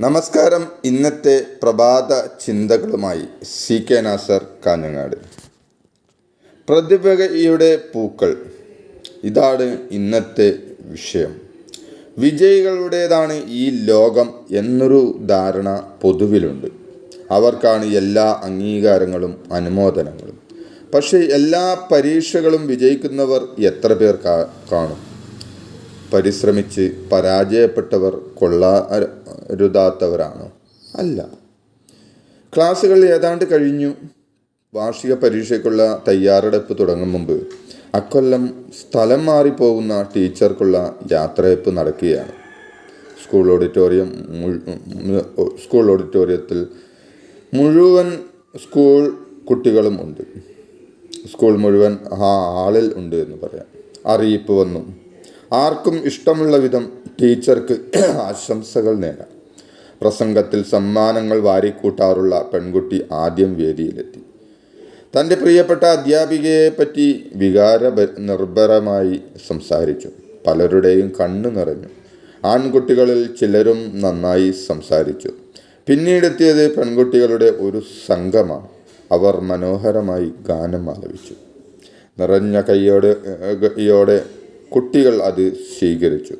നമസ്കാരം. ഇന്നത്തെ പ്രഭാത ചിന്തകളുമായി സി കെ നാസർ കാഞ്ഞങ്ങാട്. പ്രതിഭയുടെ പൂക്കൾ. ഇതാണ് ഇന്നത്തെ വിഷയം. വിജയികളുടേതാണ് ഈ ലോകം എന്നൊരു ധാരണ പൊതുവിലുണ്ട്. അവർക്കാണ് എല്ലാ അംഗീകാരങ്ങളും അനുമോദനങ്ങളും. പക്ഷേ എല്ലാ പരീക്ഷകളും വിജയിക്കുന്നവർ എത്ര പേർ കാണും? പരിശ്രമിച്ച് പരാജയപ്പെട്ടവർ കൊള്ളരുതാത്തവരാണ്? അല്ല. ക്ലാസ്സുകൾ ഏതാണ്ട് കഴിഞ്ഞു. വാർഷിക പരീക്ഷയ്ക്കുള്ള തയ്യാറെടുപ്പ് തുടങ്ങും മുമ്പ് അക്കൊല്ലം സ്ഥലം മാറിപ്പോകുന്ന ടീച്ചർക്കുള്ള യാത്രയപ്പ് നടക്കുകയാണ്. സ്കൂൾ ഓഡിറ്റോറിയം സ്കൂൾ ഓഡിറ്റോറിയത്തിൽ മുഴുവൻ സ്കൂൾ കുട്ടികളും ഉണ്ട്. സ്കൂൾ മുഴുവൻ ആ ആളിൽ ഉണ്ട് എന്ന് പറയാം. അറിയിപ്പ് വന്നു. ആർക്കും ഇഷ്ടമുള്ള വിധം ടീച്ചർക്ക് ആശംസകൾ നേരാം. പ്രസംഗത്തിൽ സമ്മാനങ്ങൾ വാരിക്കൂട്ടാറുള്ള പെൺകുട്ടി ആദ്യം വേദിയിലെത്തി. തന്റെ പ്രിയപ്പെട്ട അധ്യാപികയെ പറ്റി വികാര നിർഭരമായി സംസാരിച്ചു. പലരുടെയും കണ്ണു നിറഞ്ഞു. ആൺകുട്ടികളിൽ ചിലരും നന്നായി സംസാരിച്ചു. പിന്നീടെത്തിയത് പെൺകുട്ടികളുടെ ഒരു സംഘമാണ്. അവർ മനോഹരമായി ഗാനം ആലപിച്ചു. നിറഞ്ഞ കൈയോടെ കുട്ടികൾ അത് സ്വീകരിച്ചു.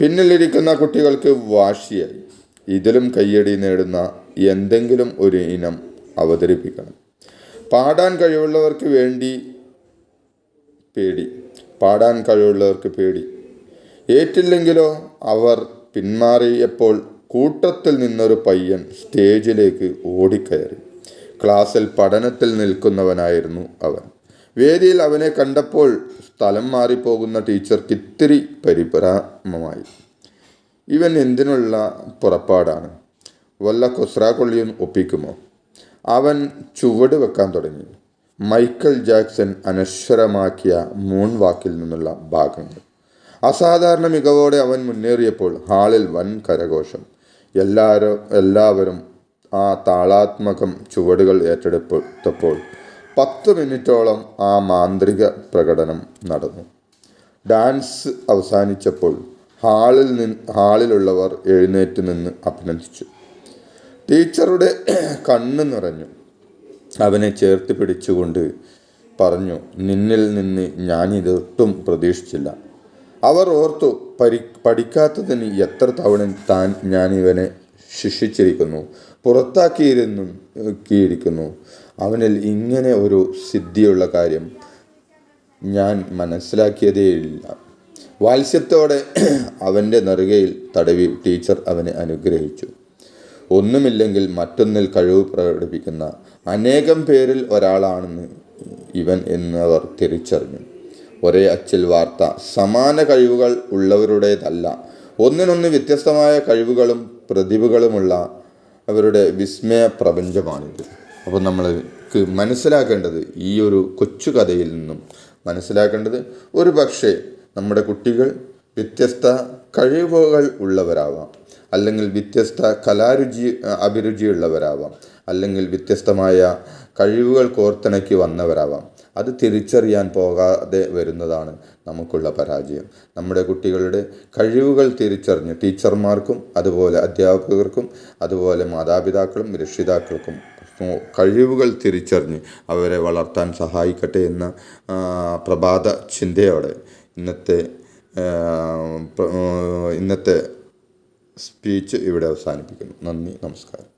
പിന്നിലിരിക്കുന്ന കുട്ടികൾക്ക് വാശിയായി. ഇതിലും കയ്യടി നേടുന്ന എന്തെങ്കിലും ഒരു ഇനം അവതരിപ്പിക്കണം. പാടാൻ കഴിവുള്ളവർക്ക് വേണ്ടി പേടി. പാടാൻ കഴിവുള്ളവർക്ക് പേടി. ഏറ്റില്ലെങ്കിലോ അവർ പിന്മാറിയപ്പോൾ കൂട്ടത്തിൽ നിന്നൊരു പയ്യൻ സ്റ്റേജിലേക്ക് ഓടിക്കയറി. ക്ലാസ്സിൽ പഠനത്തിൽ നിൽക്കുന്നവനായിരുന്നു അവൻ. വേദിയിൽ അവനെ കണ്ടപ്പോൾ സ്ഥലം മാറിപ്പോകുന്ന ടീച്ചർക്ക് ഇത്തിരി പരിഭ്രമമായി. ഇവൻ എന്തിനുള്ള പുറപ്പാടാണ്? വല്ല കൊസ്രാക്കൊള്ളിയും ഒപ്പിക്കുമോ? അവൻ ചുവട് വെക്കാൻ തുടങ്ങി. മൈക്കൽ ജാക്സൺ അനശ്വരമാക്കിയ മൂൺ വാക്കിൽ നിന്നുള്ള ഭാഗങ്ങൾ. അസാധാരണ മികവോടെ അവൻ മുന്നേറിയപ്പോൾ ഹാളിൽ വൻ കരഘോഷം. എല്ലാവരും എല്ലാവരും ആ താളാത്മകം ചുവടുകൾ ഏറ്റെടുത്തപ്പോൾ പത്ത് മിനിറ്റോളം ആ മാന്ത്രിക പ്രകടനം നടന്നു. ഡാൻസ് അവസാനിച്ചപ്പോൾ ഹാളിൽ നിന്ന് ഹാളിലുള്ളവർ എഴുന്നേറ്റ് നിന്ന് അഭിനന്ദിച്ചു. ടീച്ചറുടെ കണ്ണ് നിറഞ്ഞു. അവനെ ചേർത്ത് പിടിച്ചുകൊണ്ട് പറഞ്ഞു നിന്നിൽ നിന്ന് ഞാൻ ഞാനിതൊട്ടും പ്രതീക്ഷിച്ചില്ല. അവർ ഓർത്തു പഠിക്കാത്തതിന് എത്ര തവണ താൻ ഞാൻ ഇവനെ ശിക്ഷിച്ചിരിക്കുന്നു. പുറത്താക്കിയിരുന്നു ക്കിയിരിക്കുന്നു. അവനിൽ ഇങ്ങനെ ഒരു സിദ്ധിയുള്ള കാര്യം ഞാൻ മനസ്സിലാക്കിയതേയില്ല. വാത്സ്യത്തോടെ അവന്റെ നെറുകയിൽ തടവി ടീച്ചർ അവനെ അനുഗ്രഹിച്ചു. ഒന്നുമില്ലെങ്കിൽ മറ്റൊന്നിൽ കഴിവ് പ്രകടിപ്പിക്കുന്ന അനേകം പേരിൽ ഒരാളാണെന്ന് ഇവൻ എന്നവർ തിരിച്ചറിഞ്ഞു. ഒരേ അച്ചിൽ വാർത്ത സമാന കഴിവുകൾ ഉള്ളവരുടേതല്ല ഒന്നിനൊന്ന് വ്യത്യസ്തമായ കഴിവുകളും പ്രതിഭകളുമുള്ള അവരുടെ വിസ്മയ പ്രപഞ്ചമാണിത്. അപ്പോൾ നമ്മൾക്ക് മനസ്സിലാക്കേണ്ടത് ഈ ഒരു കൊച്ചു കഥയിൽ നിന്നും മനസ്സിലാക്കേണ്ടത് ഒരു പക്ഷേ നമ്മുടെ കുട്ടികൾ വ്യത്യസ്ത കഴിവുകൾ ഉള്ളവരാവാം. അല്ലെങ്കിൽ വ്യത്യസ്ത കലാരുചി അഭിരുചിയുള്ളവരാവാം. അല്ലെങ്കിൽ വ്യത്യസ്തമായ കഴിവുകൾ കോർത്തിണക്കി വന്നവരാവാം. അത് തിരിച്ചറിയാൻ പോകാതെ വരുന്നതാണ് നമുക്കുള്ള പരാജയം. നമ്മുടെ കുട്ടികളുടെ കഴിവുകൾ തിരിച്ചറിഞ്ഞ് ടീച്ചർമാർക്കും അതുപോലെ അധ്യാപകർക്കും അതുപോലെ മാതാപിതാക്കളും രക്ഷിതാക്കൾക്കും കഴിവുകൾ തിരിച്ചറിഞ്ഞ് അവരെ വളർത്താൻ സഹായിക്കട്ടെ എന്ന പ്രഭാത ചിന്തയോടെ ഇന്നത്തെ ഇന്നത്തെ സ്പീച്ച് ഇവിടെ അവസാനിപ്പിക്കുന്നു. നന്ദി നമസ്കാരം.